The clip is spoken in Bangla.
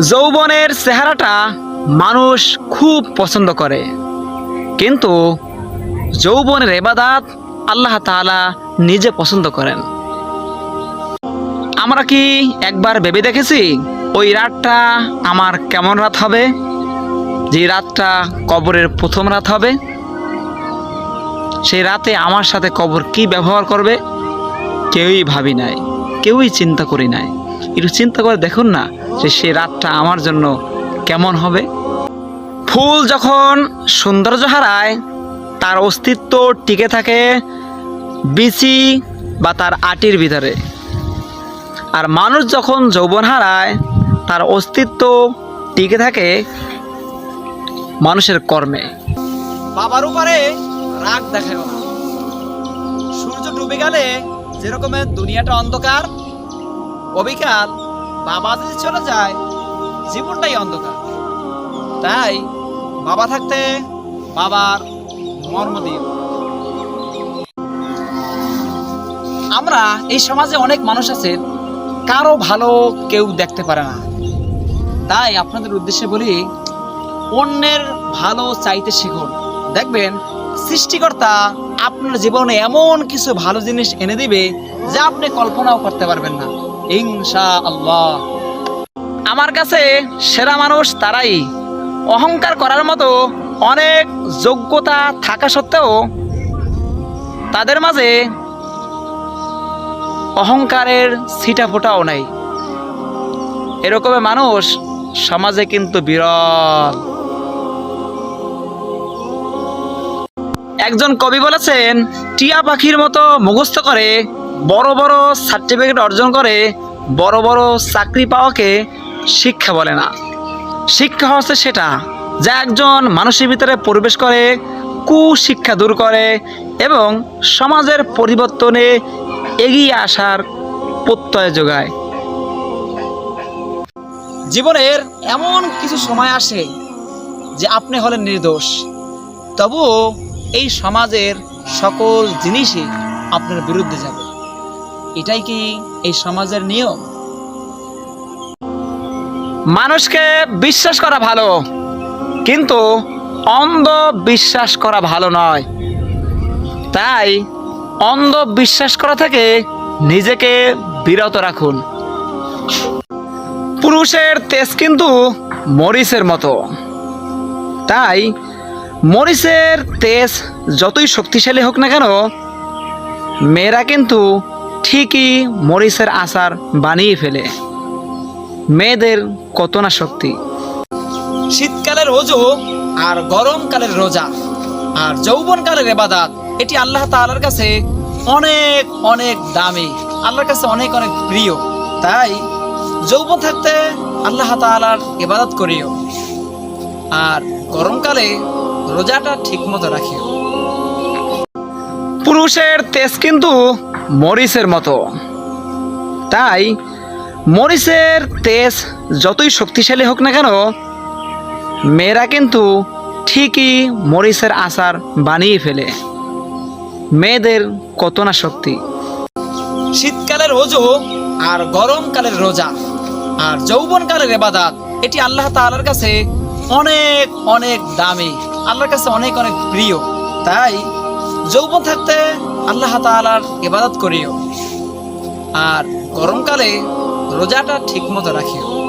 যৌবনের চেহারাটা মানুষ খুব পছন্দ করে। কিন্তু যৌবনের এবাদাত আল্লাহ তাআলা নিজে পছন্দ করেন। আমরা কি একবার ভেবে দেখেছি ওই রাতটা আমার কেমন রাত হবে? যে রাতটা কবরের প্রথম রাত হবে? সেই রাতে আমার সাথে কবর কি ব্যবহার করবে? কেউই ভাবি নাই, কেউই চিন্তা করি নাই। একটু চিন্তা করে দেখুন না যে সেই রাতটা আমার জন্য কেমন হবে। ফুল যখন সৌন্দর্য হারায়, তার অস্তিত্ব টিকে থাকে বিচি বা তার আটির ভিতরে। আর মানুষ যখন যৌবন হারায়, তার অস্তিত্ব টিকে থাকে মানুষের কর্মে। বাবার উপরে রাগ দেখায় না সূর্য ডুবে গেলে যেরকমের দুনিয়াটা অন্ধকার অবিকাল বাবা যদি চলে যায়, জীবনটাই অন্ধকার। তাই বাবা থাকতে বাবার মর্ম দিও আমরা এই সমাজে অনেক মানুষ আছে, কারও ভালো কেউ দেখতে পারে না। তাই আপনাদের উদ্দেশ্যে বলি, অন্যের ভালো চাইতে শিখুন। দেখবেন, সৃষ্টিকর্তা আপনার জীবনে এমন কিছু ভালো জিনিস এনে দিবে যা আপনি কল্পনাও করতে পারবেন না। আমার কাছে সেরা মানুষ তারাই। অহংকার করার মতো অনেক যোগ্যতা থাকা সত্ত্বেও তাদের মাঝে অহংকারের ছিটা ফোটাও নাই। এরকমের মানুষ সমাজে কিন্তু বিরল। একজন কবি বলেছেন, টিয়া পাখির মতো মুখস্থ করে বড় বড় সার্টিফিকেট অর্জন করে বড় বড় চাকরি পাওয়াকে শিক্ষা বলে না। শিক্ষা হচ্ছে সেটা যা একজন মানুষের ভিতরে প্রবেশ করে, কুশিক্ষা দূর করে এবং সমাজের পরিবর্তনে এগিয়ে আসার প্রত্যয় যোগায়। জীবনের এমন কিছু সময় আসে যে আপনি হলেন নির্দোষ। তবুও এই সমাজের সকল জিনিসই আপনার বিরুদ্ধে যাবে। এটাই কি এই সমাজের নিয়ম? মানুষকে বিশ্বাস করা ভালো, কিন্তু অন্ধ বিশ্বাস করা ভালো নয়। তাই অন্ধ বিশ্বাস করা থেকে নিজেকে বিরত রাখুন। পুরুষের তেজ কিন্তু মরিচের মতো। তাই মরিচের তেজ যতই শক্তিশালী হোক না কেন, মেয়েরা কিন্তু ঠিকই মরিচের আচার বানিয়ে ফেলে। মেয়েদের কত না শক্তি। শীতকালের রোজো আর গরমকালের রোজা আর যৌবনকালের এবাদাত এটি আল্লাহ তাআলার কাছে অনেক অনেক দামি আল্লাহর কাছে অনেক অনেক প্রিয়। তাই যৌবন থাকতে আল্লাহ তাআলার ইবাদত করিও আর গরমকালে রোজাটা ঠিক মতো রাখিও। পুরুষের তেজ কিন্তু মরিচের মতো। তাই মরিচের তেজ যতই শক্তিশালী হোক না কেন, মেয়েরা কিন্তু ঠিকই মরিচের আচার বানিয়ে ফেলে। মেয়েদের কত না শক্তি। শীতকালের রোজো আর গরমকালের রোজা আর যৌবনকালের এবাদাত, এটি আল্লাহ তাআলার কাছে অনেক অনেক দামি, আল্লাহর কাছে অনেক অনেক প্রিয়। তাই যৌবন থাকতে আল্লাহ তালার ইবাদত করিও। আর গরমকালে রোজাটা ঠিকমতো রাখিও।